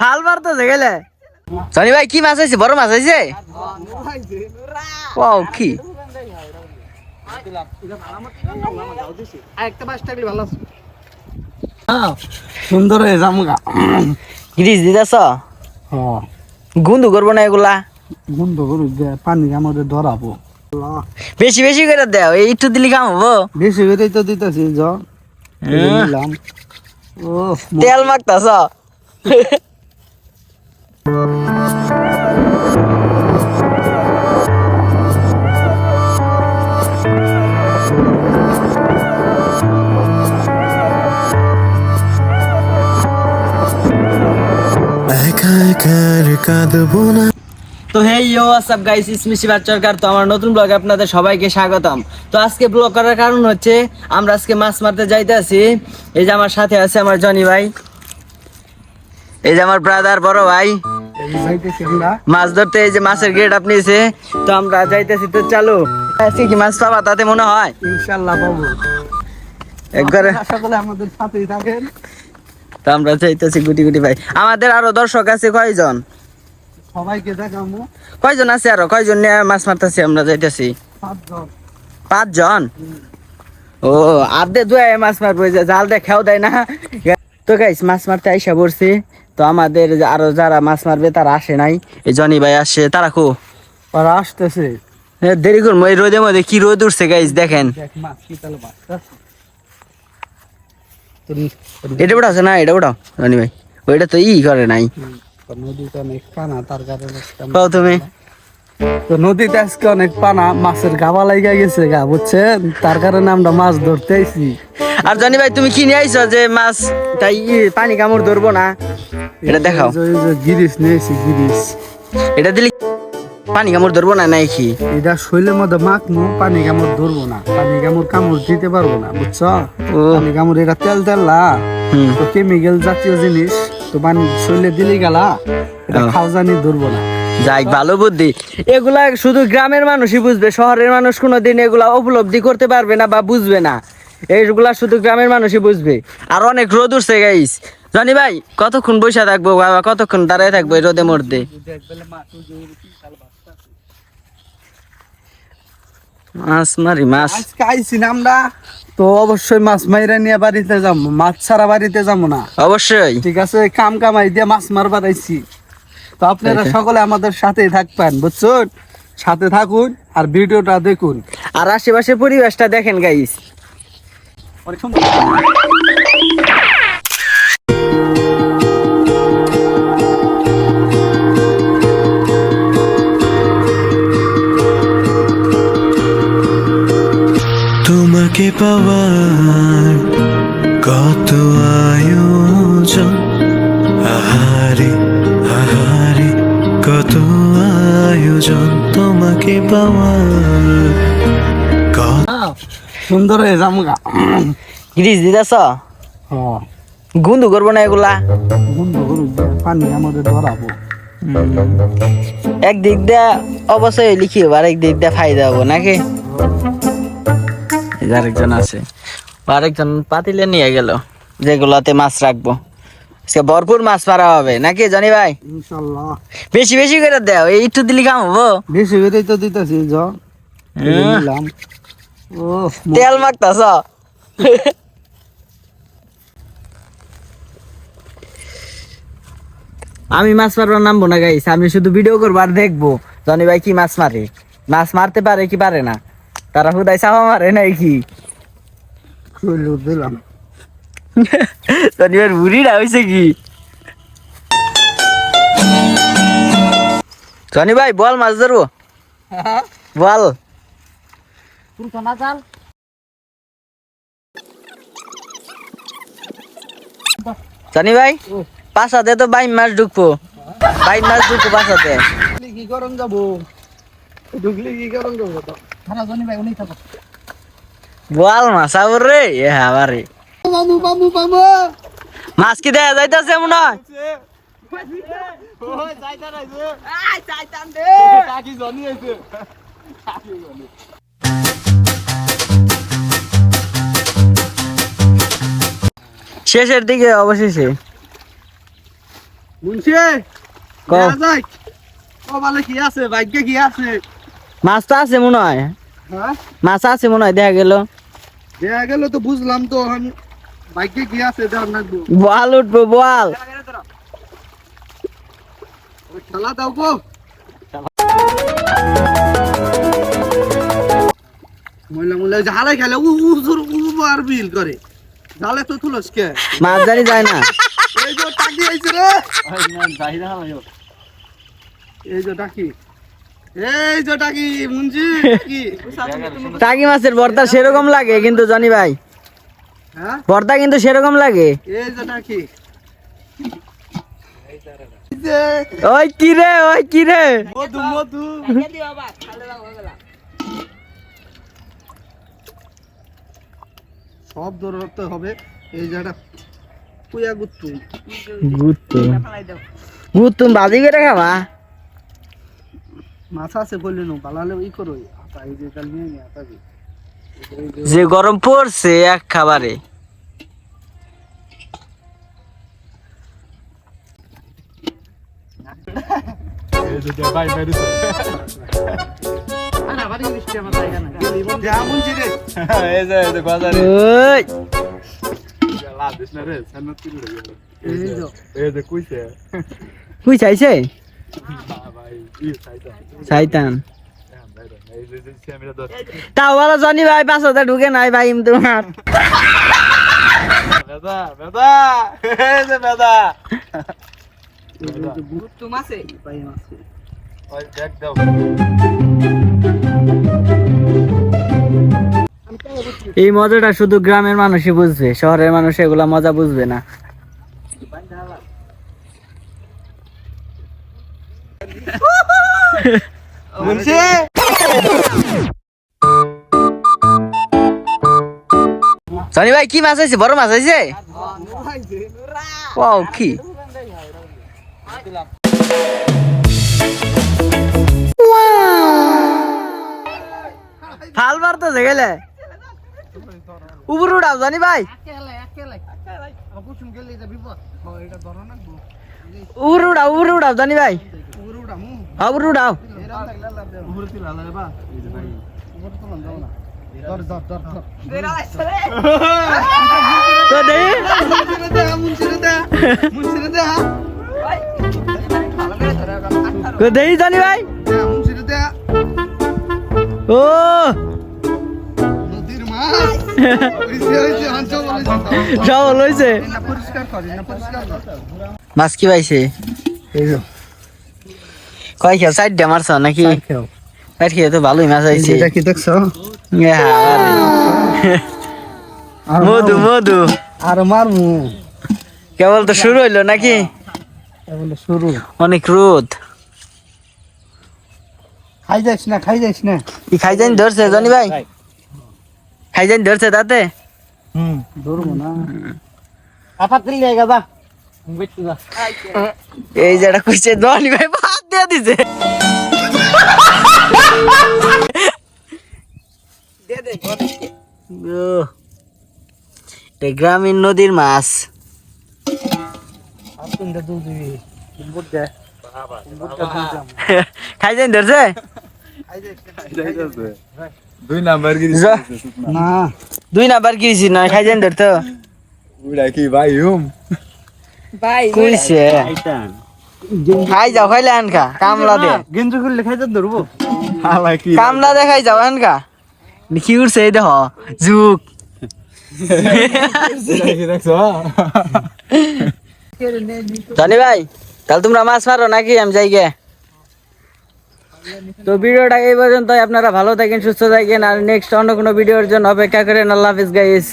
ফাল মারতেছে গেলে। সনি ভাই কি মাছ আছে বড় মাছ আছে ও কি? একটা মাছ থাকলে ভালো আছে সুন্দর হয়ে জামগা গ্রিস দিতেছ? হ্যাঁ। গুন্দু করব না এগুলা? বন্ধ করু যে পানি আমাদের ধরাবো। বেশি বেশি করে দেও এই একটু দিলি কাম হব। বেশি করে তো দিতেছি জ হ্যাঁ। তেল মাখতাছ? তো হে ইউ হোয়াটসঅ্যাপ গাইস ইসমি শিবার সরকার তো আমার নতুন ব্লগে আপনাদের সবাইকে স্বাগতম। তো আজকে ব্লগ করার কারণ হচ্ছে, আমরা আজকে মাছ মারতে যাইতে আছি। এই যে আমার সাথে আছে আমার জনি ভাই। এই যে আমার ব্রাদার বড় ভাই। মাছ ধরতে এই যে মাছের গেট আপনি এসে তো আমরা যাইতেছি তো চালু। আজকে কি মাছ পাবা তাতে মনে হয়? ইনশাল্লাহ পাবো। একবারে। আমাদের সাথেই থাকেন। তো আমরা যাইতেছি গুটি গুটি ভাই। আমাদের আরও দর্শক আছে কয়জন? সবাইকে দেখাবো কয়জন আছে আরও? কয়জন নিয়ে মাছ মারতেছি আমরা যাইতেছি? পাঁচজন। ও দুয়ে মাছ মারবো জাল দিয়ে খেয়াও দেয় না। তো গাইস মাছ মারতে আইসা পড়ছি। তো আমাদের আরও যারা মাছ মারবে তারা আসে নাই। এই জনি ভাই আসে তারা কো? ওরা আসতেছে। দেরি করুন এই রোদের মধ্যে কি রোদ উঠছে গাইজ দেখেন। এটা ওটা আছে না এটা ওটা জনি ভাই। ওইটা তো ই করে নাই। তুমি তো নদীতে আজকে অনেক পানা মাছের গাবা লাইগা গেছে গা বুঝছেন? তার কারণে আমরা মাছ ধরতে আইছি। আর জনি ভাই তুমি কি নিয়ে আইছো যে মাছ? তাই পানি কামড় ধরবো না। এটা দেখাও। এই যে- এই যে গিরিশ নিয়েছি গিরিশ। এটা দিলে পানি কামড় ধরবো না নাই কি? এটা শৈলের মধ্যে মাখমু পানি কামড় ধরবো না। পানি কামড় কামড় দিতে পারব না বুঝছ? পানি কামড় এটা তেল তেলা তো কেমিক্যাল জাতীয় জিনিস তো পানি শৈলে দিলে গেলা এটা খাওয়া জানি ধরবো না। যাই ভালো বুদ্ধি। এগুলা শুধু গ্রামের মানুষই বুঝবে শহরের মানুষ কোনোদিন এগুলা উপলব্ধি করতে পারবে না বা বুঝবে না। এইগুলা শুধু গ্রামের মানুষই বুঝবে। আর অনেক রোদ উঠছে গাইস জানি ভাই কতক্ষণ বসে থাকব বাবা কতক্ষণ দাঁড়ায় থাকব এই রোদে মধ্যে মাছ মারি মাছ। আইছি না আমরা তো অবশ্যই মাছ মাইরা নিয়ে বাড়িতে যাব। মাছ ছাড়া বাড়িতে যাব না। অবশ্যই। ঠিক আছে কাম কামাই দিয়ে মাছ মারবার আইছি। তো আপনারা আচ্ছা। সকলে আমাদের সাথেই থাকবেন বুঝছেন? সাথে থাকুন আর ভিডিওটা দেখুন। আর আশেপাশে পরিবেশটা দেখেন গাইস অনেক সুন্দর। তোমাকে পাওয়ার কত আয়োজন কত সুন্দর হয়ে জামগা গ্রিস দিতেছ হ্যাঁ। গুন্দু করব না এগুলা? বন্ধ করু যে পানি আমাদের ধরাবো। একদিক দিয়ে অবশ্যই লিখি আর একদিক দিয়ে ফায়দা হব নাকি? আরেকজন আছে। আরেকজন পাতিলে নিয়ে গেল যেগুলাতে মাছ রাখব। আজকে ভরপুর মাছ মারা হবে। নাকি জানি ভাই? ইনশাল্লাহ। বেশি বেশি করে দেও এই একটু দিলি কাম হব বেশি তো দিতেছি জ। ও তেল মাখতাছ? আমি মাছ মারবার নামবো না গাইস আমি শুধু ভিডিও করব আর দেখব জনি ভাই কি মাছ মারে। মাছ মারতে পারে কি পারে না? তারা হুদাই চাপা মারে নাই কি শৈল দিলাম। ভাইয়ের বুড়িটা হয়েছে কি? জনি ভাই বল মাছ ধরবো বল। জনি ভাই পাশাতে তো বাইন মাছ ঢুকবো। বাইন মাছ ঢুকবো পাশাতে কি করন যাব? ঢুকলে কি করন যাব? তো ভাই উনি থাকো বল মাছ আবার রে এ আবারে মাছ কি দেয়া যাইতেছে মনে হয়? শেষের দিকে অবশেষে। মাছ তো আছে মনে হয়। হ্যাঁ? মাছ আছে মনে হয় দেখা গেল। দেখা গেল তো বুঝলাম তো এখন ভাগ্যে কি আছে বল উঠবো বল। খেলা দাও গো। মহিলা মহিলা হালাই খেলে উ উ জোর উ উ আর বিল করে। জালে তো তুলস কে? মাছ জানি যায় না। এই যে টাকি আইছে রে। এই যে টাকি। এই যে টাকি মুঞ্জি টাকি। টাকি মাছের ভর্তা সেরকম লাগে কিন্তু জানি ভাই। হ্যাঁ? ভর্তা কিন্তু সেরকম লাগে। ওই কি রে ওই কি রে? মধু মধু। সব ধরতে হবে। এই যেটা পুয়া গুত্তু। গুত্তু। গুত্তু বাজি করে খাবা? মাছ আছে বললি নো বালালে ই করো। এই যে কাল নিয়ে নি আটা দি যে গরম পড়ছে এক খাবারে। মুঞ্জি রে তাও বলো জানি ভাই পাঁচ হাজার ঢুকে নাই ভাই তোমার এই মজাটা শুধু গ্রামের মানুষই বুঝবে শহরের মানুষ এগুলা মজা বুঝবে না। মুঞ্জি সনি ভাই কি মাছ আছে? বড় মাছ আছে? ও কি? ফাল মারতেছে গেলে? উপর উঠাও জানি ভাই। উপর উঠাও উপর উঠাও জানি ভাই। উপরে উঠামু। উপর? উপরে না। ধর, ধর, ধর, ধর। তো দে, দে, দে, দেই জানি ভাই দে। ও নদীর মাছ। কি পাইছে কয় খেয়ে সাইড ডে মারছ নাকি? সাইড খেয়ে তো ভালোই মাছ আইছে এটা কি দেখছ? মধু মধু। আর মারমু কেবল তো শুরু হইল নাকি? এগুলো শুরু। অনেক রোদ। খাই যাইস না খাই যাইস না। কি খাই জানি ধরছে জানি ভাই? খাই জানি ধরছে তাতে? হুম ধরবো না। এই যে এটা কইছে ধনী ভাই ভাত দিয়ে দিছে। গ্রামীণ নদীর মাছ আপনটা দুধ দিবি বুট দে বুটটা দুধ দাম খাই জানি ধরছে দুই নাম্বার না। দুই নাম্বার কিছি নয় খাই জানি ধরতো উড়া কি ভাই হুম? কইছে। খাই যাও খাইলে আনকা কামলা দে। গেঞ্জি খুললে খাইতে ধরবো। কামলা দে খাই যাও আনকা কি উঠছে এই দেখ যুগ। কি ভাই তাহলে তোমরা মাছ মারো নাকি আমি যাই গে। তো ভিডিওটা এই পর্যন্ত আপনারা ভালো থাকেন সুস্থ থাকেন আর নেক্সট অন্য কোনো ভিডিওর জন্য অপেক্ষা করেন। আল্লাহ হাফিজ গাইস